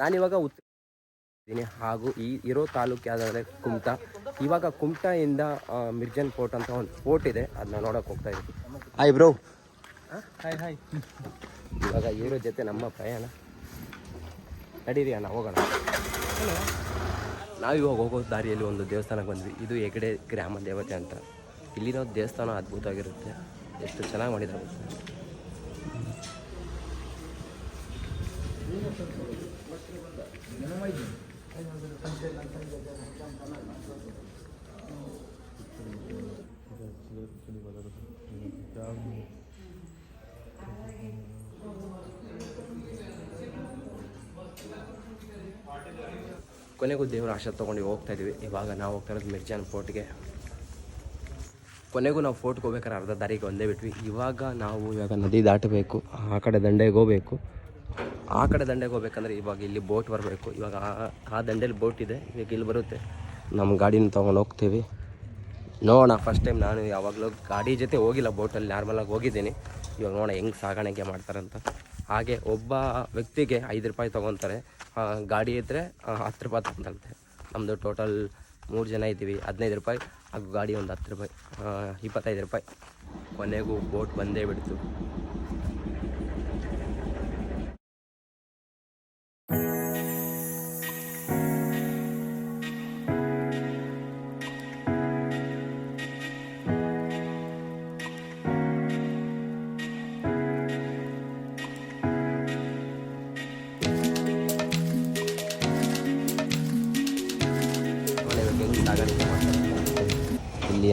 ನಾನಿವಾಗ ಉತ್ತರ ಇದ್ದೀನಿ ಹಾಗೂ ಈ ಇರೋ ತಾಲೂಕು ಯಾವುದಾದ್ರೆ ಕುಮಟಾ. ಇವಾಗ ಕುಮಟಾಯಿಂದ ಮಿರ್ಜನ್ ಫೋರ್ಟ್ ಅಂತ ಒಂದು ಫೋರ್ಟ್ ಇದೆ. ಅದನ್ನ ನೋಡೋಕೆ ಹೋಗ್ತಾ ಇದ್ದೀವಿ ಹಾಯ್ ಬ್ರೋ ಹಾಯ್ ಹಾಯ್ ಇವಾಗ ಇವರ ಜೊತೆ ನಮ್ಮ ಪ್ರಯಾಣ ನಡೀರಿ ಅಣ್ಣ ಹೋಗೋಣ. ನಾವಿವಾಗ ಹೋಗೋ ದಾರಿಯಲ್ಲಿ ಒಂದು ದೇವಸ್ಥಾನಕ್ಕೆ ಬಂದ್ವಿ. ಇದು ಹೆಗಡೆ ಗ್ರಾಮ ದೇವತೆ ಅಂತ. ಇಲ್ಲಿರೋ ದೇವಸ್ಥಾನ ಅದ್ಭುತವಾಗಿರುತ್ತೆ. ಎಷ್ಟು ಚೆನ್ನಾಗಿ ಮಾಡಿದ್ದಾರೆ ಕೊನೆಗೂ ದೇವರ ಆಶ ತೊಗೊಂಡು ಹೋಗ್ತಾ ಇದೀವಿ ಇವಾಗ ನಾವು ಹೋಗ್ತಾ ಇರೋದು ಮಿರ್ಜಾನ್ ಫೋರ್ಟ್ಗೆ. ಕೊನೆಗೂ ನಾವು ಫೋರ್ಟ್ಗೆ ಹೋಗ್ಬೇಕಾದ್ರೆ ಅರ್ಧ ದಾರಿಗೆ ಒಂದೇ ಬಿಟ್ವಿ. ಇವಾಗ ನಾವು ಇವಾಗ ನದಿ ದಾಟಬೇಕು, ಆ ಕಡೆ ದಂಡೆಗೆ ಹೋಗ್ಬೇಕು. ಆ ಕಡೆ ದಂಡೆಗೆ ಹೋಗ್ಬೇಕಂದ್ರೆ ಇವಾಗ ಇಲ್ಲಿ ಬೋಟ್ ಬರಬೇಕು. ಇವಾಗ ಆ- ದಂಡೆಲಿ ಬೋಟ್ ಇದೆ. ಇವಾಗ ಇಲ್ಲಿ ಬರುತ್ತೆ. ನಮ್ಮ ಗಾಡಿನ ತೊಗೊಂಡು ಹೋಗ್ತೀವಿ. ನೋಡೋಣ ಫಸ್ಟ್ ಟೈಮ್ ನಾನು ಯಾವಾಗಲೂ ಗಾಡಿ ಜೊತೆ ಹೋಗಿಲ್ಲ ಬೋಟಲ್ಲಿ ನಾರ್ಮಲಾಗಿ ಹೋಗಿದ್ದೀನಿ. ಇವಾಗ ನೋಡೋಣ ಹೆಂಗೆ ಸಾಗಾಣಿಕೆ ಮಾಡ್ತಾರಂತ. ಹಾಗೆ ಒಬ್ಬ ವ್ಯಕ್ತಿಗೆ ಐದು ರೂಪಾಯಿ ತೊಗೊತಾರೆ. ಗಾಡಿ ಇದ್ದರೆ ಹತ್ತು ರೂಪಾಯಿ ತೊಗೊಂತಂತೆ ನಮ್ಮದು ಟೋಟಲ್ ಮೂರು ಜನ ಇದ್ದೀವಿ, ಹದಿನೈದು ರೂಪಾಯಿ. ಹಾಗೂ ಗಾಡಿ ಒಂದು ಹತ್ತು ರೂಪಾಯಿ ಇಪ್ಪತ್ತೈದು ರೂಪಾಯಿ. ಕೊನೆಗೂ ಬೋಟ್ ಬಂದೇ ಬಿಡ್ತು.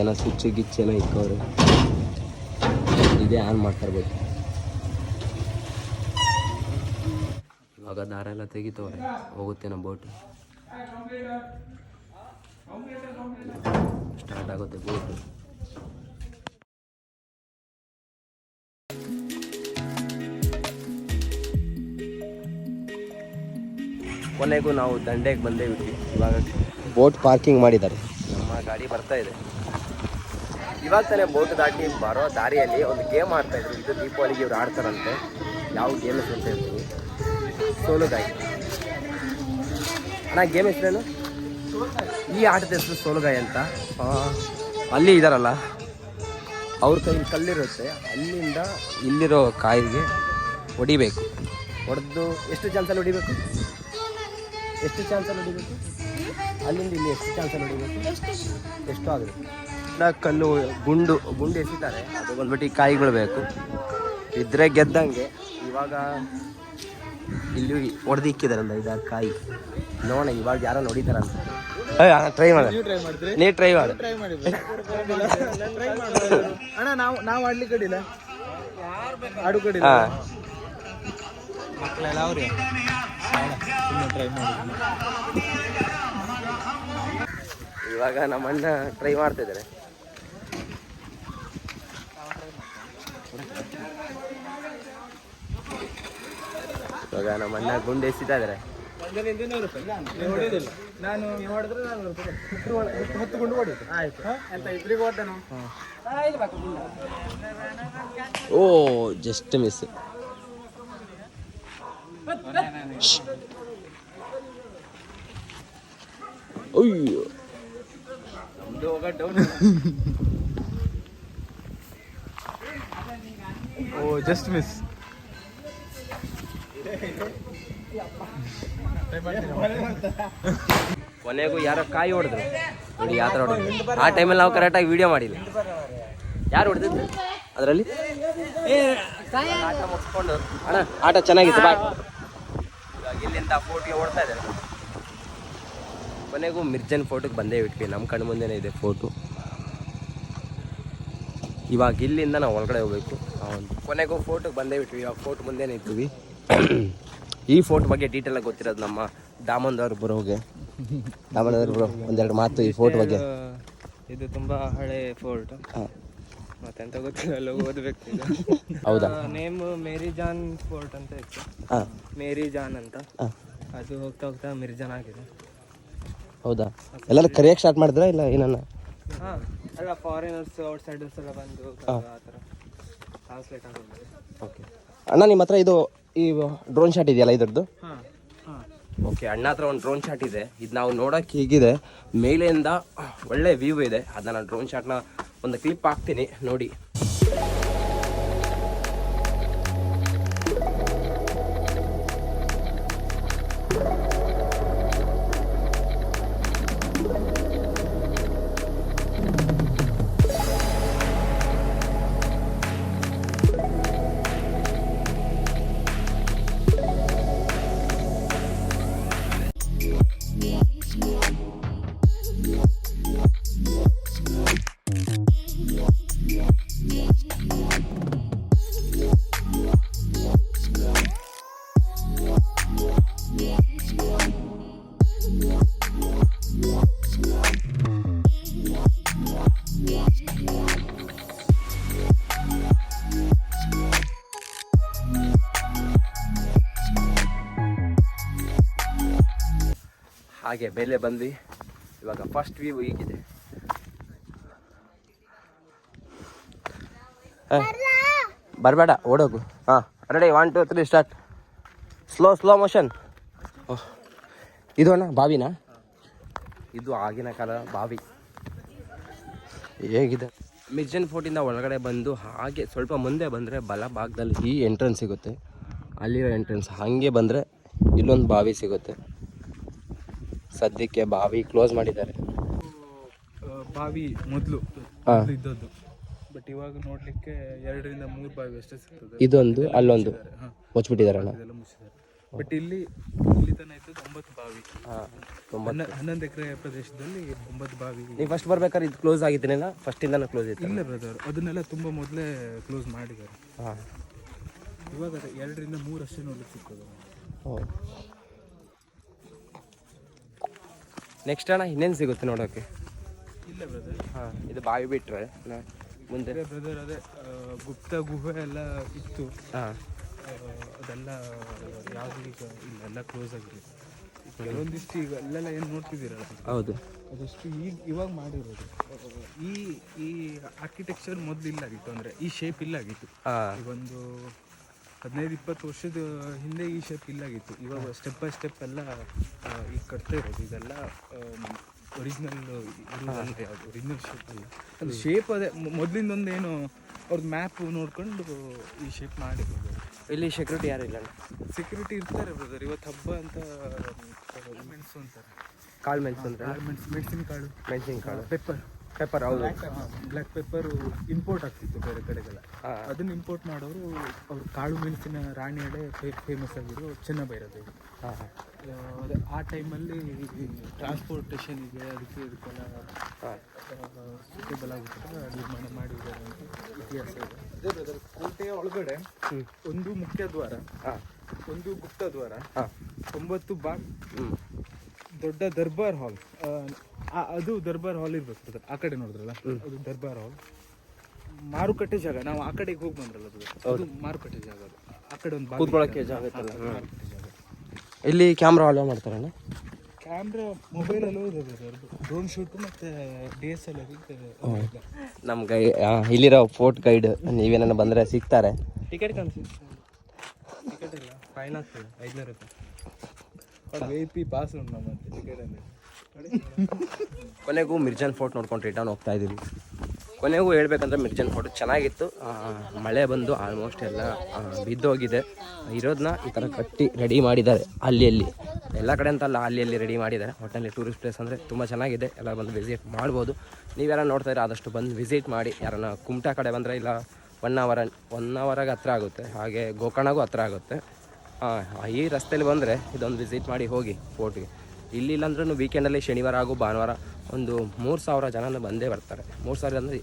ಏನೋ ಸ್ವಿಚ್ ಗಿಚ್ ಏನೋ ಇಕ್ಕವ್ರೆ. ಇದೇ ಆನ್ ಮಾಡ್ತಾ ಇರ್ಬೇಕು ಇವಾಗ ದಾರ ಎಲ್ಲ ತೆಗಿತವ್ರೆ. ಹೋಗುತ್ತೆ ನಮ್ಮ ಬೋಟ್ ಸ್ಟಾರ್ಟ್ ಆಗುತ್ತೆ ಬೋಟ್ ಕೊನೆಗೂ ನಾವು ದಂಡೆಗೆ ಬಂದೇ ಬಿಟ್ವಿ. ಇವಾಗ ಬೋಟ್ ಪಾರ್ಕಿಂಗ್ ಮಾಡಿದ್ದಾರೆ. ನಮ್ಮ ಗಾಡಿ ಬರ್ತಾ ಇದೆ. ಇವಾಗ ತಾನೇ ಬೋಟ್ ದಾಟಿ ಬರೋ ದಾರಿಯಲ್ಲಿ ಒಂದು ಗೇಮ್ ಆಡ್ತಾ ಇದ್ರು. ಇದು ದೀಪಾವಳಿಗೆ ಇವ್ರು ಆಡ್ತಾರಂತೆ. ಯಾವ ಗೇಮ್ ಹೆಸರು ಅಂತ ಹೇಳ್ತೀವಿ ಸೋಲುಗಾಯಿ ಅಣ್ಣ, ಗೇಮ್ ಹೆಸರೇನು ಈ ಆಟದ ಹೆಸರು ಸೋಲುಗಾಯಿ ಅಂತ. ಅಲ್ಲಿ ಇದಾರಲ್ಲ, ಅವ್ರ ಕೈಯಲ್ಲಿ ಕಲ್ಲಿರುತ್ತೆ. ಅಲ್ಲಿಂದ ಇಲ್ಲಿರೋ ಕಾಯಿಗೆ ಹೊಡಿಬೇಕು. ಹೊಡೆದು ಎಷ್ಟು ಚಾನ್ಸಲ್ಲಿ ಹೊಡಿಬೇಕು? ಎಷ್ಟು ಚಾನ್ಸಲ್ಲಿ ಹೊಡಿಬೇಕು? ಅಲ್ಲಿಂದ ಇಲ್ಲಿ ಎಷ್ಟು ಚಾನ್ಸಲ್ಲಿ ಹೊಡಿಬೇಕು? ಎಷ್ಟು ಆಗುತ್ತೆ? ಇಲ್ಲ ಕಲ್ಲು ಗುಂಡು ಗುಂಡು ಎಸಿತಾರೆ. ಅದು ಬಂದ್ಬಿಟ್ಟು ಈ ಕಾಯಿಗಳು ಬೇಕು. ಇದ್ರೆ ಗೆದ್ದಂಗೆ ಇವಾಗ ಇಲ್ಲಿ ಹೊಡೆದಿಕ್ಕಿದಾರಲ್ಲ ಇದ ಕಾಯಿ. ನೋಡೋಣ ಇವಾಗ ಯಾರೋ ನೋಡಿದಾರಂತ. ಟ್ರೈ ಮಾಡ. ನೀ ಟ್ರೈ ಮಾಡ. ಟ್ರೈ ಮಾಡಿ ಟ್ರೈ ಅಣ್ಣ ನಾವು ನಾವು ಆಡ್ಲಿಕ್ಕೆ ಕಡಿಲ್ಲ ಆಡು ಕಡಿಲ್ಲ ಹಾ. ಮಕ್ಕಳೆಲ್ಲ ಅವ್ರಿ. ಟ್ರೈ ಮಾಡಿ ಇವಾಗ ನಮ್ಮ ಅಣ್ಣ ಟ್ರೈ ಮಾಡ್ತಿದ್ದಾರೆ ಇವಾಗ ನಮ್ಮ ಅಣ್ಣ ಗುಂಡು ಎಸಿತಾ ಇದಾರೆ ನೀವು ಹೊಡಿಯೋದಿಲ್ಲ ನಾನು ನಾನು ಹತ್ತು ಗುಂಡು ಹೊಡಿಯೋದು ಆಯ್ತು. ಎಂತ ಇಬ್ರಿಗೆ ಹೊಡೆದನು ಓ ಜಸ್ಟ್ ಮಿಸ್ ಅಯ್ಯೋ. ನಮ್ದು ಹೋಗ ಡೌನ್ ಓ ಜಸ್ಟ್ ಮಿಸ್ ಕೊನೆಗೂ ಯಾರೋ ಕಾಯಿ ಹೊಡೆದ್ರು. ನೋಡಿ ಯಾತ್ರ ಥರ ಹೊಡೆದ್ರು. ಆ ಟೈಮಲ್ಲಿ ನಾವು ಕರೆಕ್ಟಾಗಿ ವಿಡಿಯೋ ಮಾಡಿಲ್ಲ. ಯಾರು ಹೊಡೆದಿದ್ರು ಅದರಲ್ಲಿ? ಅಣ್ಣ, ಆಟ ಚೆನ್ನಾಗಿತ್ತು ಬಾಯ್ ಇಲ್ಲಿಂದ ಫೋರ್ಟ್ಗೆ ಓಡ್ತಾ ಇದ್ದಾರೆ. ಕೊನೆಗೂ ಮಿರ್ಜನ್ ಫೋಟೋಗೆ ಬಂದೇ ಬಿಟ್ವಿ ನಮ್ಮ ಕಣ್ಣು ಮುಂದೆನೇ ಇದೆ ಫೋಟೋ ಇವಾಗ ಇಲ್ಲಿಂದ ನಾವು ಒಳಗಡೆ ಹೋಗ್ಬೇಕು. ಕೊನೆಗೂ ಫೋಟೋಗೆ ಬಂದೇ ಬಿಟ್ವಿ ಇವಾಗ ಫೋಟೋ ಮುಂದೆನೇ ಇರ್ತೀವಿ ಈ ಫೋರ್ಟ್ ಬಗ್ಗೆ ಡೀಟೇಲ್ ಆಗಿ ಗೊತ್ತಿರೋದು ನಮ್ಮ ದಾಮನ್ದವ್ರ ಬ್ರೋಗೆ ದಾಮನ್ದವ್ರ ಬ್ರೋ ಒಂದೆರಡು ಮಾತು ಈ ಫೋಟೋ ಬಗ್ಗೆ. ಇದು ತುಂಬಾ ಹಳೆ ಫೋರ್ಟ್ ಮತ್ತೆ ಮತ್ತೆಂತ ಗೊತ್ತಿಲ್ಲ ಓದ್ಬೇಕು ಹೌದಾ? ನೇಮ್ ಮೇರಿ ಜಾನ್ ಫೋರ್ಟ್ ಅಂತ ಇತ್ತು. ಮೇರಿ ಜಾನ್ ಅಂತ. ಅದು ಹೋಗ್ತಾ ಹೋಗ್ತಾ ಮಿರ್ಜಾನ್ ಆಗಿದೆ. ಹೌದಾ? ಎಲ್ಲರೂ ಕರಿಯಕ್ಕೆ ಸ್ಟಾರ್ಟ್ ಮಾಡಿದ್ರಾ ಇಲ್ಲ ಏನನ್ನ? ಹಾ ಅಲ್ಲ ಫಾರಿನರ್ಸ್ ಔಟ್ಸೈಡರ್ಸ್ ಎಲ್ಲ ಬಂದು ಆ ಥರ ಟ್ರಾನ್ಸ್ಲೇಟ್ ಆಗೋದು ಓಕೆ ಅಣ್ಣ ನಿಮ್ಮ ಹತ್ರ ಇದು ಈ ಡ್ರೋನ್ ಶಾಟ್ ಇದೆಯಲ್ಲ ಇದ್ರದ್ದು? ಓಕೆ ಅಣ್ಣ ಹತ್ರ ಒಂದು ಡ್ರೋನ್ ಶಾಟ್ ಇದೆ. ಇದು ನಾವು ನೋಡೋಕೆ ಹೀಗಿದೆ? ಮೇಲೆಯಿಂದ ಒಳ್ಳೆ ವ್ಯೂ ಇದೆ. ಅದನ್ನ ಡ್ರೋನ್ ಶಾಟ್ನ ಒಂದು ಕ್ಲಿಪ್ ಹಾಕ್ತೀನಿ ನೋಡಿ. ಹಾಗೆ ಮೇಲೆ ಬಂದ್ವಿ. ಇವಾಗ ಫಸ್ಟ್ ವ್ಯೂ ಹೀಗಿದೆ. ಬರಬೇಡ, ಓಡೋಗು. ಹಾಂ ready one two three start slow slow motion ಇದು ಅಣ್ಣ, ಬಾವಿನಾ? ಇದು ಆಗಿನ ಕಾಲ ಬಾವಿ. ಹೇಗಿದೆ? ಮಿರ್ಜನ್ ಫೋರ್ಟಿಂದ ಒಳಗಡೆ ಬಂದು ಹಾಗೆ ಸ್ವಲ್ಪ ಮುಂದೆ ಬಂದರೆ ಬಲ ಭಾಗದಲ್ಲಿ ಈ ಎಂಟ್ರೆನ್ಸ್ ಸಿಗುತ್ತೆ. ಅಲ್ಲಿರೋ ಎಂಟ್ರೆನ್ಸ್ ಹಾಗೆ ಬಂದರೆ ಇಲ್ಲೊಂದು ಬಾವಿ ಸಿಗುತ್ತೆ. ಸದ್ಯಕ್ಕೆ ಬಾವಿ ಕ್ಲೋಸ್ ಮಾಡಿದ್ದಾರೆ. ಬಾವಿ ಮೊದಲು. ಇದ್ದದ್ದು. ಬಟ್ ಇವಾಗ ನೋಡ್ಲಿಕ್ಕೆ ಎರಡರಿಂದ ಮೂರು ಬಾವಿ ಅಷ್ಟೇ ಸಿಗ್ತದೆ. ಇದೊಂದು ಅಲ್ಲೊಂದು. ಮುಚ್ಚಿದ್ದಾರೆ. ಬಟ್ ಇಲ್ಲಿ ಇಲ್ಲಿ ತನಕ ಇದ್ದದ್ದು ಒಂಬತ್ತು ಬಾವಿ. ಹನ್ನೊಂದು ಎಕರೆ ಪ್ರದೇಶದಲ್ಲಿ ಒಂಬತ್ತು ಬಾವಿ ನೀವು ಫಸ್ಟ್ ಬರ್ಬೇಕಾದ್ರೆ ಇದು ಕ್ಲೋಸ್ ಆಗಿದ್ದೀನಿಲ್ಲ ಫಸ್ಟಿಂದನೂ ಕ್ಲೋಸ್ ಇತ್ತು. ಇಲ್ಲ ಬ್ರದರ್ ಅದನ್ನೆಲ್ಲ ತುಂಬ ಮೊದಲೇ ಕ್ಲೋಸ್ ಮಾಡಿದ್ದಾರೆ. ಹಾಂ. ಇವಾಗ ಎರಡರಿಂದ ಮೂರು ಅಷ್ಟೇ ನೋಡ್ಲಿಕ್ಕೆ ಸಿಗ್ತದೆ. ನೆಕ್ಸ್ಟ್ ಅಣ್ಣ ಇನ್ನೇನು ಸಿಗುತ್ತೆ ನೋಡೋಕೆ? ಇಲ್ಲ ಬ್ರದರ್ ಹಾಂ ಇದು ಬಾವಿ ಬಿಟ್ಟರೆ ಮುಂದೆ. ಬ್ರದರ್ ಅದೇ ಗುಪ್ತ ಗುಹೆ ಎಲ್ಲ ಇತ್ತು. ಹಾಂ. ಅದೆಲ್ಲ ಯಾವುದು ಈಗ ಇಲ್ಲ ಎಲ್ಲ ಕ್ಲೋಸ್ ಆಗಿದೆ. ಕೆಲವೊಂದಿಷ್ಟು ಈಗ ಅಲ್ಲೆಲ್ಲ ಏನು ನೋಡ್ತಿದ್ದೀರಲ್ಲ? ಹೌದು. ಅದಷ್ಟು ಈಗ ಇವಾಗ ಮಾಡಿರೋದು. ಈ ಈ ಆರ್ಕಿಟೆಕ್ಚರ್ ಮೊದಲು ಇಲ್ಲಾಗಿತ್ತು ಅಂದರೆ ಈ ಶೇಪ್ ಇಲ್ಲಾಗಿತ್ತು. ಈಗ ಒಂದು ಹದಿನೈದು ಇಪ್ಪತ್ತು ವರ್ಷದ ಹಿಂದೆ ಈ ಶೇಪ್ ಇಲ್ಲಾಗಿತ್ತು ಇವಾಗ ಸ್ಟೆಪ್ ಬೈ ಸ್ಟೆಪ್ ಎಲ್ಲ ಈಗ ಕಟ್ತಾ ಇರೋದು. ಇದೆಲ್ಲ ಒರಿಜಿನಲ್ ಯಾವುದು ಒರಿಜಿನಲ್ ಶೇಪ್ ಅಲ್ಲ. ಅದು ಶೇಪ್ ಅದೇ ಮೊದಲಿಂದೊಂದು ಏನು ಅವ್ರದ್ದು ಮ್ಯಾಪ್ ನೋಡ್ಕೊಂಡು ಈ ಶೇಪ್ ಮಾಡಿರೋದು. ಇಲ್ಲಿ ಸೆಕ್ಯೂರಿಟಿ ಯಾರು ಇಲ್ಲ ಸೆಕ್ಯೂರಿಟಿ ಇರ್ತಾರೆ ಬ್ರದರ್ ಇವತ್ತು ಹಬ್ಬ ಅಂತ ಮೆಣಸು ಅಂತಾರೆ. ಕಾಳು ಮೆಣಸು ಅಂತಾರೆ? ಮೆಣಸಿನ ಕಾಳು ಮೆಣಸಿನ ಕಾಳು ಪೆಪ್ಪರ್ ಪೆಪ್ಪರ್ ಹೌದು. ಬ್ಲ್ಯಾಕ್ ಪೆಪ್ಪರ್ ಇಂಪೋರ್ಟ್ ಆಗ್ತಿತ್ತು ಬೇರೆ ಕಡೆಗೆಲ್ಲ. ಹಾಂ. ಅದನ್ನ ಇಂಪೋರ್ಟ್ ಮಾಡೋರು ಅವ್ರು ಕಾಳು ಮೆಣಸಿನ ರಾಣಿಯಡೆ ಫೇಮಸ್ ಆಗಿರೋ ಚೆನ್ನಭೈರದೇವಿ ಹಾಂ ಹಾಂ. ಆ, ಟೈಮ್ ಅಲ್ಲಿ ಟೈಮಲ್ಲಿ ಟ್ರಾನ್ಸ್ಪೋರ್ಟೇಷನ್ಗೆ ಅದಕ್ಕೆ ಇದಕ್ಕೆಲ್ಲ ಸೂಟೇಬಲ್ ಆಗುತ್ತೆ ನಿರ್ಮಾಣ ಮಾಡಿದ್ದಾರೆ ಅಂತ ಇತಿಹಾಸ ಇದೆ. ಅದೇ ಬ್ರದರ್ ಕೋಟೆಯ ಒಳಗಡೆ ಒಂದು ಮುಖ್ಯ ದ್ವಾರ ಹಾಂ. ಒಂದು ಗುಪ್ತ ದ್ವಾರ ಹಾಂ. ಒಂಬತ್ತು ಬಾ ದೊಡ್ಡ ದರ್ಬಾರ್ ಹಾಲ್ ಅದು ದರ್ಬಾರ್ ಹಾಲ್ ಇರ್ಬೇಕು ಸರ್ ಆ ಕಡೆ ನೋಡಿದ್ರಲ್ಲ? ಅದು ದರ್ಬಾರ್ ಹಾಲ್ ಮಾರುಕಟ್ಟೆ ಜಾಗ. ನಾವು ಆ ಕಡೆಗೆ ಹೋಗಿ ಬಂದ್ರಲ್ಲ. ಅದು ಮಾರುಕಟ್ಟೆ ಜಾಗ ಅದು. ಆ ಕಡೆ ಒಂದು ಕೂತ್ಕೊಳ್ಳೋಕೆ ಜಾಗ ಇತ್ತಲ್ಲ. ಮಾರುಕಟ್ಟೆ ಜಾಗ. ಇಲ್ಲಿ ಕ್ಯಾಮ್ರಾ ಹಾಲ್ ಮಾಡ್ತಾರಣ್ಣ ಕ್ಯಾಮ್ರಾ ಮೊಬೈಲಲ್ಲೂ ಇದೆ ಸರ್ ಡ್ರೋನ್ ಶೂಟ್ ಮತ್ತು ಡಿ ಎಸ್ ಎಲ್ ನಮ್ಮ ಗೈ ಇಲ್ಲಿರೋ ಫೋರ್ಟ್ ಗೈಡ್ ನೀವೇನ ಬಂದರೆ ಸಿಗ್ತಾರೆ. ಟಿಕೆಟ್ ಕಾಣಿಸಿ. ಟಿಕೆಟ್ ಇಲ್ಲ. ಫೈನ್ ಆಗ್ತದೆ. ಐದುನೂರು ರೂಪಾಯಿ. ವಿ ಪಿ ಪಾಸ್ ಉಂಟು ನಮ್ಮಂತೆ ಟಿಕೆಟ್ ಅಂದರೆ ಕೊನೆಗೂ ಮಿರ್ಜಾನ್ ಫೋರ್ಟ್ ನೋಡ್ಕೊಂಡು ರಿಟರ್ನ್ ಹೋಗ್ತಾ ಇದ್ದೀವಿ. ಕೊನೆಗೂ ಹೇಳ್ಬೇಕಂದ್ರೆ ಮಿರ್ಜಾನ್ ಫೋರ್ಟ್ ಚೆನ್ನಾಗಿತ್ತು. ಮಳೆ ಬಂದು ಆಲ್ಮೋಸ್ಟ್ ಎಲ್ಲ ಬಿದ್ದೋಗಿದೆ. ಇರೋದನ್ನ ಈ ಥರ ಕಟ್ಟಿ ರೆಡಿ ಮಾಡಿದ್ದಾರೆ ಅಲ್ಲಿ ಅಲ್ಲಿ. ಎಲ್ಲ ಕಡೆ ಅಂತಲ್ಲ, ಅಲ್ಲಿ ಅಲ್ಲಿ ರೆಡಿ ಮಾಡಿದ್ದಾರೆ. ಒಟ್ಟಲ್ಲಿ ಟೂರಿಸ್ಟ್ ಪ್ಲೇಸ್ ಅಂದರೆ ತುಂಬ ಚೆನ್ನಾಗಿದೆ. ಎಲ್ಲ ಬಂದು ವಿಸಿಟ್ ಮಾಡ್ಬೋದು. ನೀವೆಲ್ಲ ನೋಡ್ತಾ ಇದ್ರೆ ಆದಷ್ಟು ಬಂದು ವಿಸಿಟ್ ಮಾಡಿ. ಯಾರನ್ನ ಕುಮಟಾ ಕಡೆ ಬಂದರೆ ಇಲ್ಲ ಒನ್ ಅವರ್ ಒನ್ ಅವರಾಗ ಹತ್ರ ಆಗುತ್ತೆ. ಹಾಗೆ ಗೋಕರ್ಣಗೂ ಹತ್ರ ಆಗುತ್ತೆ. ಈ ರಸ್ತೆಯಲ್ಲಿ ಬಂದರೆ ಇದೊಂದು ವಿಸಿಟ್ ಮಾಡಿ ಹೋಗಿ ಫೋರ್ಟ್ಗೆ ಇಲ್ಲಿ ಇಲ್ಲಾಂದ್ರೂ ವೀಕೆಂಡಲ್ಲಿ ಶನಿವಾರ ಹಾಗೂ ಭಾನುವಾರ ಒಂದು ಮೂರು ಸಾವಿರ ಜನ ಬಂದೇ ಬರ್ತಾರೆ. ಮೂರು ಸಾವಿರ ಅಂದರೆ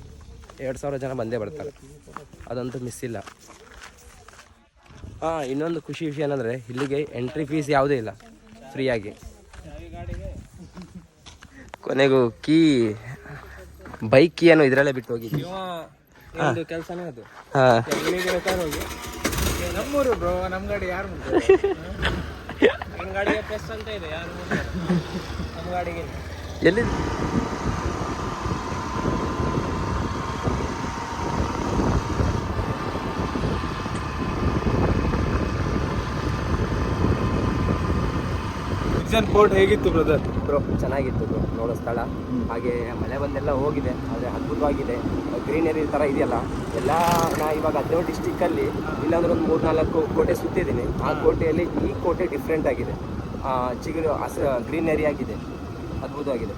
ಎರಡು ಸಾವಿರ ಜನ ಬಂದೇ ಬರ್ತಾರೆ. ಅದಂತೂ ಮಿಸ್ ಇಲ್ಲ. ಹಾಂ ಇನ್ನೊಂದು ಖುಷಿ ವಿಷಯ ಏನಂದರೆ ಇಲ್ಲಿಗೆ ಎಂಟ್ರಿ ಫೀಸ್ ಯಾವುದೇ ಇಲ್ಲ. ಫ್ರೀಯಾಗಿ ಕೊನೆಗೂ ಕೀ ಬೈಕ್ ಏನು ಇದರಲ್ಲೇ ಬಿಟ್ಟು ಹೋಗಿದ್ವಿ. ಕೆಲಸನೇ ಅದು. ಹಾಂ. ನಮ್ಮೂರು ಬ್ರೋ ನಮ್ಮ ಗಾಡಿ ಯಾರು ಗಾಡಿಗೆ ಪ್ರೆಸ್ ಅಂತ ಇದೆ ಯಾರು ನಮ್ಮ ಗಾಡಿಗೆ ಎಲ್ಲಿ ವಿಜನ್ ಫೋರ್ಟ್ ಹೇಗಿತ್ತು ಬ್ರದರ್ ಬ್ರೋ ಚೆನ್ನಾಗಿತ್ತು ಬ್ರೋ ನೋಡೋ ಸ್ಥಳ. ಹಾಗೆ ಮಳೆ ಬಂದೆಲ್ಲ ಹೋಗಿದೆ ಆದರೆ ಅದ್ಭುತವಾಗಿದೆ. ಗ್ರೀನರಿ ಥರ ಇದೆಯಲ್ಲ ಎಲ್ಲ ನಾ ಇವಾಗ ಹದಿನೇಳು ಡಿಸ್ಟಿಕ್ಕಲ್ಲಿ ಇಲ್ಲಾಂದ್ರೆ ಒಂದು ಮೂರು ನಾಲ್ಕು ಕೋಟೆ ಸುತ್ತಿದ್ದೀನಿ ಆ ಕೋಟೆಯಲ್ಲಿ ಈ ಕೋಟೆ ಡಿಫ್ರೆಂಟ್ ಆಗಿದೆ. ಚಿಗುರು ಹಸ ಗ್ರೀನರಿ ಆಗಿದೆ. ಅದ್ಭುತವಾಗಿದೆ.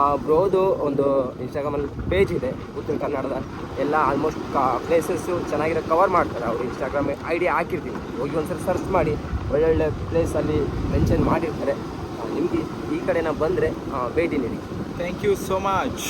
ಆ ಬ್ರೋದು ಒಂದು ಇನ್ಸ್ಟಾಗ್ರಾಮಲ್ಲಿ ಪೇಜ್ ಇದೆ, ಉತ್ತರ ಕನ್ನಡದ ಎಲ್ಲ ಆಲ್ಮೋಸ್ಟ್ ಕಾ ಪ್ಲೇಸಸ್ಸು ಚೆನ್ನಾಗಿರೋ ಕವರ್ ಮಾಡ್ತಾರೆ. ಅವರು ಇನ್ಸ್ಟಾಗ್ರಾಮ್ ಐ ಡಿ ಹಾಕಿರ್ತೀವಿ ಹೋಗಿ ಒಂದ್ಸರಿ ಸರ್ಚ್ ಮಾಡಿ, ಒಳ್ಳೊಳ್ಳೆ ಪ್ಲೇಸಲ್ಲಿ ಮೆನ್ಷನ್ ಮಾಡಿರ್ತಾರೆ. ನಿಮಗೆ ಈ ಕಡೆ ನಾವು ಬಂದರೆ ಭೇಟಿ ನೀಡಿ. Thank you so much